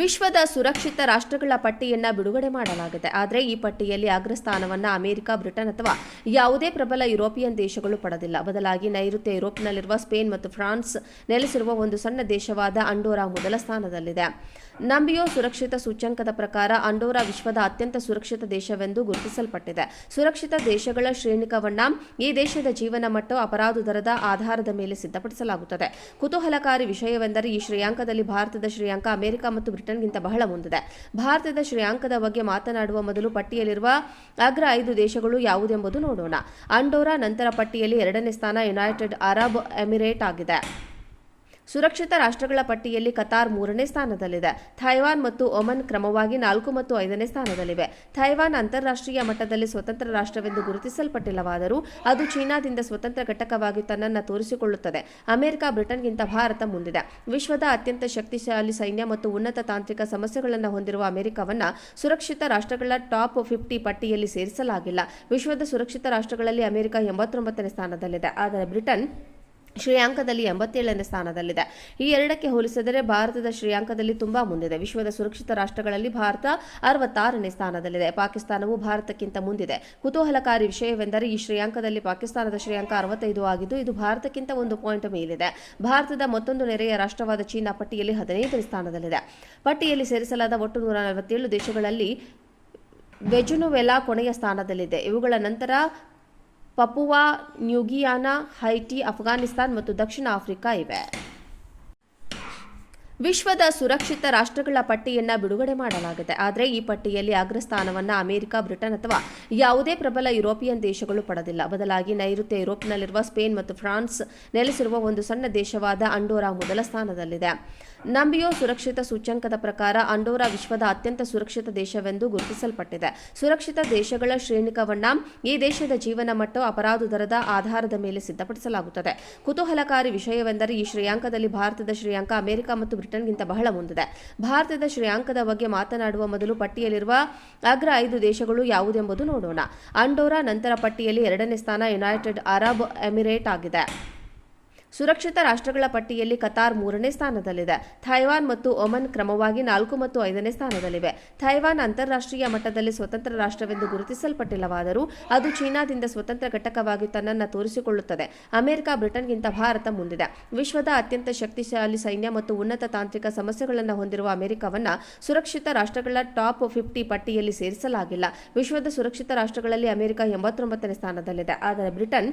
ವಿಶ್ವದ ಸುರಕ್ಷಿತ ರಾಷ್ಟ್ರಗಳ ಪಟ್ಟಿಯನ್ನ ಬಿಡುಗಡೆ ಮಾಡಲಾಗಿದೆ. ಆದರೆ ಈ ಪಟ್ಟಿಯಲ್ಲಿ ಅಗ್ರಸ್ಥಾನವನ್ನ ಅಮೆರಿಕ, ಬ್ರಿಟನ್ ಅಥವಾ ಯಾವುದೇ ಪ್ರಬಲ ಯುರೋಪಿಯನ್ ದೇಶಗಳು ಪಡೆದಿಲ್ಲ. ಬದಲಾಗಿ ನೈಋತ್ಯ ಯುರೋಪ್ನಲ್ಲಿರುವ ಸ್ಪೇನ್ ಮತ್ತು ಫ್ರಾನ್ಸ್ ನೆಲೆಸಿರುವ ಒಂದು ಸಣ್ಣ ದೇಶವಾದ ಅಂಡೋರಾ ಮೊದಲ ಸ್ಥಾನದಲ್ಲಿದೆ. ನಂಬಿಯೋ ಸುರಕ್ಷಿತ ಸೂಚ್ಯಂಕದ ಪ್ರಕಾರ ಅಂಡೋರಾ ವಿಶ್ವದ ಅತ್ಯಂತ ಸುರಕ್ಷಿತ ದೇಶವೆಂದು ಗುರುತಿಸಲ್ಪಟ್ಟಿದೆ. ಸುರಕ್ಷಿತ ದೇಶಗಳ ಶ್ರೇಣಿಕವನ್ನ ಈ ದೇಶದ ಜೀವನ ಮಟ್ಟ ಅಪರಾಧ ದರದ ಆಧಾರದ ಮೇಲೆ ಸಿದ್ಧಪಡಿಸಲಾಗುತ್ತದೆ. ಕುತೂಹಲಕಾರಿ ವಿಷಯವೆಂದರೆ ಈ ಶ್ರೇಯಾಂಕದಲ್ಲಿ ಭಾರತದ ಶ್ರೇಯಾಂಕ ಅಮೆರಿಕ ಮತ್ತು ಬ್ರಿಟನ್ಗಿಂತ ಬಹಳ ಮುಂದಿದೆ. ಭಾರತದ ಶ್ರೇಯಾಂಕದ ಬಗ್ಗೆ ಮಾತನಾಡುವ ಮೊದಲು ಪಟ್ಟಿಯಲ್ಲಿರುವ ಅಗ್ರ ಐದು ದೇಶಗಳು ಯಾವುದೆಂಬುದು ನೋಡೋಣ. ಅಂಡೋರಾ ನಂತರ ಪಟ್ಟಿಯಲ್ಲಿ ಎರಡನೇ ಸ್ಥಾನ ಯುನೈಟೆಡ್ ಅರಬ್ ಎಮಿರೇಟ್ ಆಗಿದೆ. ಸುರಕ್ಷಿತ ರಾಷ್ಟ್ರಗಳ ಪಟ್ಟಿಯಲ್ಲಿ ಕತಾರ್ ಮೂರನೇ ಸ್ಥಾನದಲ್ಲಿದೆ. ಥೈವಾನ್ ಮತ್ತು ಒಮನ್ ಕ್ರಮವಾಗಿ ನಾಲ್ಕು ಮತ್ತು ಐದನೇ ಸ್ಥಾನದಲ್ಲಿವೆ. ಥೈವಾನ್ ಅಂತಾರಾಷ್ಟ್ರೀಯ ಮಟ್ಟದಲ್ಲಿ ಸ್ವತಂತ್ರ ರಾಷ್ಟ್ರವೆಂದು ಗುರುತಿಸಲ್ಪಟ್ಟಿಲ್ಲವಾದರೂ ಅದು ಚೀನಾದಿಂದ ಸ್ವತಂತ್ರ ಘಟಕವಾಗಿ ತನ್ನನ್ನು ತೋರಿಸಿಕೊಳ್ಳುತ್ತದೆ. ಅಮೆರಿಕ, ಬ್ರಿಟನ್ಗಿಂತ ಭಾರತ ಮುಂದಿದೆ. ವಿಶ್ವದ ಅತ್ಯಂತ ಶಕ್ತಿಶಾಲಿ ಸೈನ್ಯ ಮತ್ತು ಉನ್ನತ ತಾಂತ್ರಿಕ ಸಮಸ್ಯೆಗಳನ್ನು ಹೊಂದಿರುವ ಅಮೆರಿಕವನ್ನು ಸುರಕ್ಷಿತ ರಾಷ್ಟ್ರಗಳ ಟಾಪ್ ಫಿಫ್ಟಿ ಪಟ್ಟಿಯಲ್ಲಿ ಸೇರಿಸಲಾಗಿಲ್ಲ. ವಿಶ್ವದ ಸುರಕ್ಷಿತ ರಾಷ್ಟ್ರಗಳಲ್ಲಿ ಅಮೆರಿಕ ಎಂಬತ್ತೊಂಬತ್ತನೇ ಸ್ಥಾನದಲ್ಲಿದೆ. ಆದರೆ ಬ್ರಿಟನ್ ಶ್ರೇಯಾಂಕದಲ್ಲಿ ಎಂಬತ್ತೇಳನೇ ಸ್ಥಾನದಲ್ಲಿದೆ. ಈ ಎರಡಕ್ಕೆ ಹೋಲಿಸಿದರೆ ಭಾರತದ ಶ್ರೇಯಾಂಕದಲ್ಲಿ ತುಂಬಾ ಮುಂದಿದೆ. ವಿಶ್ವದ ಸುರಕ್ಷಿತ ರಾಷ್ಟ್ರಗಳಲ್ಲಿ ಭಾರತ ಅರವತ್ತಾರನೇ ಸ್ಥಾನದಲ್ಲಿದೆ. ಪಾಕಿಸ್ತಾನವು ಭಾರತಕ್ಕಿಂತ ಮುಂದಿದೆ. ಕುತೂಹಲಕಾರಿ ವಿಷಯವೆಂದರೆ ಈ ಶ್ರೇಯಾಂಕದಲ್ಲಿ ಪಾಕಿಸ್ತಾನದ ಶ್ರೇಯಾಂಕ ಅರವತ್ತೈದು ಆಗಿದ್ದು, ಇದು ಭಾರತಕ್ಕಿಂತ ಒಂದು ಪಾಯಿಂಟ್ ಮೇಲಿದೆ. ಭಾರತದ ಮತ್ತೊಂದು ನೆರೆಯ ರಾಷ್ಟ್ರವಾದ ಚೀನಾ ಪಟ್ಟಿಯಲ್ಲಿ ಹದಿನೈದನೇ ಸ್ಥಾನದಲ್ಲಿದೆ. ಪಟ್ಟಿಯಲ್ಲಿ ಸೇರಿಸಲಾದ ಒಟ್ಟು ನೂರ ನಲವತ್ತೇಳು ದೇಶಗಳಲ್ಲಿ ವೆಜುನುವೆಲಾ ಕೊನೆಯ ಸ್ಥಾನದಲ್ಲಿದೆ. ಇವುಗಳ ನಂತರ ಪಪುವಾ ನ್ಯೂಗಿಯಾನಾ ಹೈಟಿ ಅಫ್ಘಾನಿಸ್ತಾನ್ ಮತ್ತು ದಕ್ಷಿಣ ಆಫ್ರಿಕಾ ಇವೆ. ವಿಶ್ವದ ಸುರಕ್ಷಿತ ರಾಷ್ಟ್ರಗಳ ಪಟ್ಟಿಯನ್ನ ಬಿಡುಗಡೆ ಮಾಡಲಾಗಿದೆ. ಆದರೆ ಈ ಪಟ್ಟಿಯಲ್ಲಿ ಅಗ್ರಸ್ಥಾನವನ್ನ ಅಮೆರಿಕ, ಬ್ರಿಟನ್ ಅಥವಾ ಯಾವುದೇ ಪ್ರಬಲ ಯುರೋಪಿಯನ್ ದೇಶಗಳು ಪಡೆದಿಲ್ಲ. ಬದಲಾಗಿ ನೈಋತ್ಯ ಯುರೋಪ್ನಲ್ಲಿರುವ ಸ್ಪೇನ್ ಮತ್ತು ಫ್ರಾನ್ಸ್ ನೆಲೆಸಿರುವ ಒಂದು ಸಣ್ಣ ದೇಶವಾದ ಅಂಡೋರಾ ಮೊದಲ ಸ್ಥಾನದಲ್ಲಿದೆ. ನಂಬಿಯೋ ಸುರಕ್ಷಿತ ಸೂಚ್ಯಂಕದ ಪ್ರಕಾರ ಅಂಡೋರಾ ವಿಶ್ವದ ಅತ್ಯಂತ ಸುರಕ್ಷಿತ ದೇಶವೆಂದು ಗುರುತಿಸಲ್ಪಟ್ಟಿದೆ. ಸುರಕ್ಷಿತ ದೇಶಗಳ ಶ್ರೇಣಿಕವನ್ನ ಈ ದೇಶದ ಜೀವನ ಮಟ್ಟ ಅಪರಾಧ ದರದ ಆಧಾರದ ಮೇಲೆ ಸಿದ್ಧಪಡಿಸಲಾಗುತ್ತದೆ. ಕುತೂಹಲಕಾರಿ ವಿಷಯವೆಂದರೆ ಈ ಶ್ರೇಯಾಂಕದಲ್ಲಿ ಭಾರತದ ಶ್ರೇಯಾಂಕ ಅಮೆರಿಕ ಮತ್ತು ಬ್ರಿಟನ್ಗಿಂತ ಬಹಳ ಮುಂದಿದೆ. ಭಾರತದ ಶ್ರೇಯಾಂಕದ ಬಗ್ಗೆ ಮಾತನಾಡುವ ಮೊದಲು ಪಟ್ಟಿಯಲ್ಲಿರುವ ಅಗ್ರ ಐದು ದೇಶಗಳು ಯಾವುದೆಂಬುದು ನೋಡೋಣ. ಅಂಡೋರಾ ನಂತರ ಪಟ್ಟಿಯಲ್ಲಿ ಎರಡನೇ ಸ್ಥಾನ ಯುನೈಟೆಡ್ ಅರಬ್ ಎಮಿರೇಟ್ ಆಗಿದೆ. ಸುರಕ್ಷಿತ ರಾಷ್ಟ್ರಗಳ ಪಟ್ಟಿಯಲ್ಲಿ ಕತಾರ್ ಮೂರನೇ ಸ್ಥಾನದಲ್ಲಿದೆ. ಥೈವಾನ್ ಮತ್ತು ಒಮನ್ ಕ್ರಮವಾಗಿ ನಾಲ್ಕು ಮತ್ತು ಐದನೇ ಸ್ಥಾನದಲ್ಲಿವೆ. ಥೈವಾನ್ ಅಂತಾರಾಷ್ಟ್ರೀಯ ಮಟ್ಟದಲ್ಲಿ ಸ್ವತಂತ್ರ ರಾಷ್ಟ್ರವೆಂದು ಗುರುತಿಸಲ್ಪಟ್ಟಿಲ್ಲವಾದರೂ ಅದು ಚೀನಾದಿಂದ ಸ್ವತಂತ್ರ ಘಟಕವಾಗಿ ತನ್ನನ್ನು ತೋರಿಸಿಕೊಳ್ಳುತ್ತದೆ. ಅಮೆರಿಕ, ಬ್ರಿಟನ್ಗಿಂತ ಭಾರತ ಮುಂದಿದೆ. ವಿಶ್ವದ ಅತ್ಯಂತ ಶಕ್ತಿಶಾಲಿ ಸೈನ್ಯ ಮತ್ತು ಉನ್ನತ ತಾಂತ್ರಿಕ ಸಮಸ್ಯೆಗಳನ್ನು ಹೊಂದಿರುವ ಅಮೆರಿಕವನ್ನು ಸುರಕ್ಷಿತ ರಾಷ್ಟ್ರಗಳ ಟಾಪ್ ಫಿಫ್ಟಿ ಪಟ್ಟಿಯಲ್ಲಿ ಸೇರಿಸಲಾಗಿಲ್ಲ. ವಿಶ್ವದ ಸುರಕ್ಷಿತ ರಾಷ್ಟ್ರಗಳಲ್ಲಿ ಅಮೆರಿಕ ಎಂಬತ್ತೊಂಬತ್ತನೇ ಸ್ಥಾನದಲ್ಲಿದೆ. ಆದರೆ ಬ್ರಿಟನ್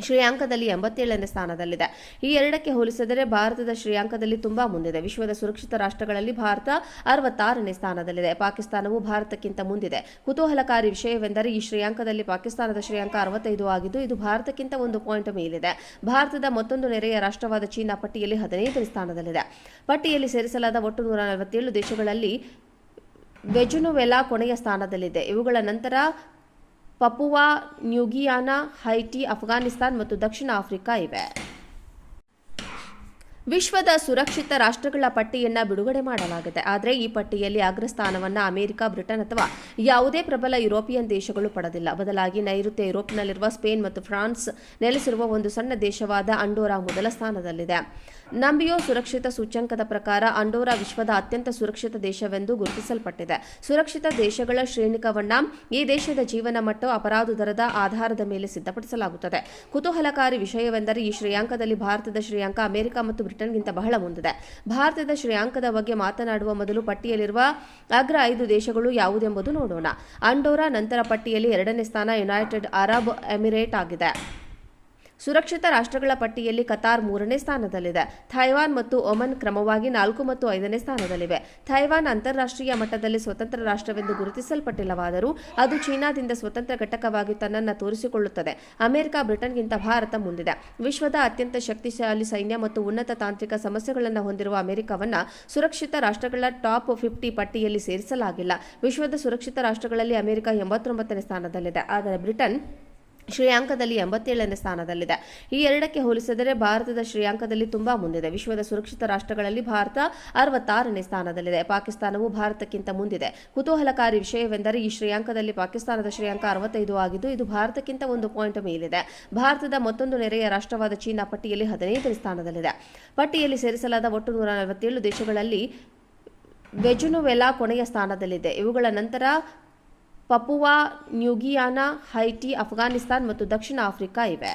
ಶ್ರೇಯಾಂಕದಲ್ಲಿ ಎಂಬತ್ತೇಳನೇ ಸ್ಥಾನದಲ್ಲಿದೆ. ಈ ಎರಡಕ್ಕೆ ಹೋಲಿಸಿದರೆ ಭಾರತದ ಶ್ರೇಯಾಂಕದಲ್ಲಿ ತುಂಬಾ ಮುಂದಿದೆ. ವಿಶ್ವದ ಸುರಕ್ಷಿತ ರಾಷ್ಟ್ರಗಳಲ್ಲಿ ಭಾರತ ಅರವತ್ತಾರನೇ ಸ್ಥಾನದಲ್ಲಿದೆ. ಪಾಕಿಸ್ತಾನವು ಭಾರತಕ್ಕಿಂತ ಮುಂದಿದೆ. ಕುತೂಹಲಕಾರಿ ವಿಷಯವೆಂದರೆ ಈ ಶ್ರೇಯಾಂಕದಲ್ಲಿ ಪಾಕಿಸ್ತಾನದ ಶ್ರೇಯಾಂಕ ಅರವತ್ತೈದು ಆಗಿದ್ದು, ಇದು ಭಾರತಕ್ಕಿಂತ ಒಂದು ಪಾಯಿಂಟ್ ಮೇಲಿದೆ. ಭಾರತದ ಮತ್ತೊಂದು ನೆರೆಯ ರಾಷ್ಟ್ರವಾದ ಚೀನಾ ಪಟ್ಟಿಯಲ್ಲಿ ಹದಿನೈದನೇ ಸ್ಥಾನದಲ್ಲಿದೆ. ಪಟ್ಟಿಯಲ್ಲಿ ಸೇರಿಸಲಾದ ಒಟ್ಟು ನೂರ ನಲವತ್ತೇಳು ದೇಶಗಳಲ್ಲಿ ವೆಜುನುವೆಲಾ ಕೊನೆಯ ಸ್ಥಾನದಲ್ಲಿದೆ. ಇವುಗಳ ನಂತರ ಪಪುವಾ ನ್ಯೂಗಿಯಾನಾ ಹೈಟಿ ಅಫ್ಘಾನಿಸ್ತಾನ್ ಮತ್ತು ದಕ್ಷಿಣ ಆಫ್ರಿಕಾ ಇವೆ. ವಿಶ್ವದ ಸುರಕ್ಷಿತ ರಾಷ್ಟ್ರಗಳ ಪಟ್ಟಿಯನ್ನ ಬಿಡುಗಡೆ ಮಾಡಲಾಗಿದೆ. ಆದರೆ ಈ ಪಟ್ಟಿಯಲ್ಲಿ ಅಗ್ರಸ್ಥಾನವನ್ನ ಅಮೆರಿಕ, ಬ್ರಿಟನ್ ಅಥವಾ ಯಾವುದೇ ಪ್ರಬಲ ಯುರೋಪಿಯನ್ ದೇಶಗಳು ಪಡೆದಿಲ್ಲ. ಬದಲಾಗಿ ನೈಋತ್ಯ ಯುರೋಪ್ನಲ್ಲಿರುವ ಸ್ಪೇನ್ ಮತ್ತು ಫ್ರಾನ್ಸ್ ನೆಲೆಸಿರುವ ಒಂದು ಸಣ್ಣ ದೇಶವಾದ ಅಂಡೋರಾ ಮೊದಲ ಸ್ಥಾನದಲ್ಲಿದೆ. ನಂಬಿಯೋ ಸುರಕ್ಷಿತ ಸೂಚ್ಯಂಕದ ಪ್ರಕಾರ ಅಂಡೋರಾ ವಿಶ್ವದ ಅತ್ಯಂತ ಸುರಕ್ಷಿತ ದೇಶವೆಂದು ಗುರುತಿಸಲ್ಪಟ್ಟಿದೆ. ಸುರಕ್ಷಿತ ದೇಶಗಳ ಶ್ರೇಣಿಕವನ್ನ ಈ ದೇಶದ ಜೀವನ ಮಟ್ಟ ಅಪರಾಧ ದರದ ಆಧಾರದ ಮೇಲೆ ಸಿದ್ಧಪಡಿಸಲಾಗುತ್ತದೆ. ಕುತೂಹಲಕಾರಿ ವಿಷಯವೆಂದರೆ ಈ ಶ್ರೇಯಾಂಕದಲ್ಲಿ ಭಾರತದ ಶ್ರೇಯಾಂಕ ಅಮೆರಿಕ ಮತ್ತು ಬ್ರಿಟನ್ಗಿಂತ ಬಹಳ ಮುಂದಿದೆ. ಭಾರತದ ಶ್ರೇಯಾಂಕದ ಬಗ್ಗೆ ಮಾತನಾಡುವ ಮೊದಲು ಪಟ್ಟಿಯಲ್ಲಿರುವ ಅಗ್ರ ಐದು ದೇಶಗಳು ಯಾವುದೆಂಬುದು ನೋಡೋಣ. ಅಂಡೋರಾ ನಂತರ ಪಟ್ಟಿಯಲ್ಲಿ ಎರಡನೇ ಸ್ಥಾನ ಯುನೈಟೆಡ್ ಅರಬ್ ಎಮಿರೇಟ್ ಆಗಿದೆ. ಸುರಕ್ಷಿತ ರಾಷ್ಟ್ರಗಳ ಪಟ್ಟಿಯಲ್ಲಿ ಕತಾರ್ ಮೂರನೇ ಸ್ಥಾನದಲ್ಲಿದೆ. ಥೈವಾನ್ ಮತ್ತು ಒಮನ್ ಕ್ರಮವಾಗಿ ನಾಲ್ಕು ಮತ್ತು ಐದನೇ ಸ್ಥಾನದಲ್ಲಿವೆ. ಥೈವಾನ್ ಅಂತಾರಾಷ್ಟ್ರೀಯ ಮಟ್ಟದಲ್ಲಿ ಸ್ವತಂತ್ರ ರಾಷ್ಟ್ರವೆಂದು ಗುರುತಿಸಲ್ಪಟ್ಟಿಲ್ಲವಾದರೂ ಅದು ಚೀನಾದಿಂದ ಸ್ವತಂತ್ರ ಘಟಕವಾಗಿ ತನ್ನನ್ನು ತೋರಿಸಿಕೊಳ್ಳುತ್ತದೆ. ಅಮೆರಿಕ, ಬ್ರಿಟನ್ಗಿಂತ ಭಾರತ ಮುಂದಿದೆ. ವಿಶ್ವದ ಅತ್ಯಂತ ಶಕ್ತಿಶಾಲಿ ಸೈನ್ಯ ಮತ್ತು ಉನ್ನತ ತಾಂತ್ರಿಕ ಸಮಸ್ಯೆಗಳನ್ನು ಹೊಂದಿರುವ ಅಮೆರಿಕವನ್ನು ಸುರಕ್ಷಿತ ರಾಷ್ಟ್ರಗಳ ಟಾಪ್ ಫಿಫ್ಟಿ ಪಟ್ಟಿಯಲ್ಲಿ ಸೇರಿಸಲಾಗಿಲ್ಲ. ವಿಶ್ವದ ಸುರಕ್ಷಿತ ರಾಷ್ಟ್ರಗಳಲ್ಲಿ ಅಮೆರಿಕ ಎಂಬತ್ತೊಂಬತ್ತನೇ ಸ್ಥಾನದಲ್ಲಿದೆ. ಆದರೆ ಬ್ರಿಟನ್ ಶ್ರೇಯಾಂಕದಲ್ಲಿ ಎಂಬತ್ತೇಳನೇ ಸ್ಥಾನದಲ್ಲಿದೆ. ಈ ಎರಡಕ್ಕೆ ಹೋಲಿಸಿದರೆ ಭಾರತದ ಶ್ರೇಯಾಂಕದಲ್ಲಿ ತುಂಬಾ ಮುಂದಿದೆ. ವಿಶ್ವದ ಸುರಕ್ಷಿತ ರಾಷ್ಟ್ರಗಳಲ್ಲಿ ಭಾರತ ಅರವತ್ತಾರನೇ ಸ್ಥಾನದಲ್ಲಿದೆ. ಪಾಕಿಸ್ತಾನವು ಭಾರತಕ್ಕಿಂತ ಮುಂದಿದೆ. ಕುತೂಹಲಕಾರಿ ವಿಷಯವೆಂದರೆ ಈ ಶ್ರೇಯಾಂಕದಲ್ಲಿ ಪಾಕಿಸ್ತಾನದ ಶ್ರೇಯಾಂಕ ಅರವತ್ತೈದು ಆಗಿದ್ದು, ಇದು ಭಾರತಕ್ಕಿಂತ ಒಂದು ಪಾಯಿಂಟ್ ಮೇಲಿದೆ. ಭಾರತದ ಮತ್ತೊಂದು ನೆರೆಯ ರಾಷ್ಟ್ರವಾದ ಚೀನಾ ಪಟ್ಟಿಯಲ್ಲಿ ಹದಿನೈದನೇ ಸ್ಥಾನದಲ್ಲಿದೆ. ಪಟ್ಟಿಯಲ್ಲಿ ಸೇರಿಸಲಾದ ಒಟ್ಟು ನೂರ ನಲವತ್ತೇಳು ದೇಶಗಳಲ್ಲಿ ವೆಜುನುವೆಲಾ ಕೊನೆಯ ಸ್ಥಾನದಲ್ಲಿದೆ. ಇವುಗಳ ನಂತರ ಪಪುವಾ ನ್ಯೂಗಿಯಾನಾ ಹೈಟಿ ಅಫ್ಘಾನಿಸ್ತಾನ್ ಮತ್ತು ದಕ್ಷಿಣ ಆಫ್ರಿಕಾ ಇವೆ.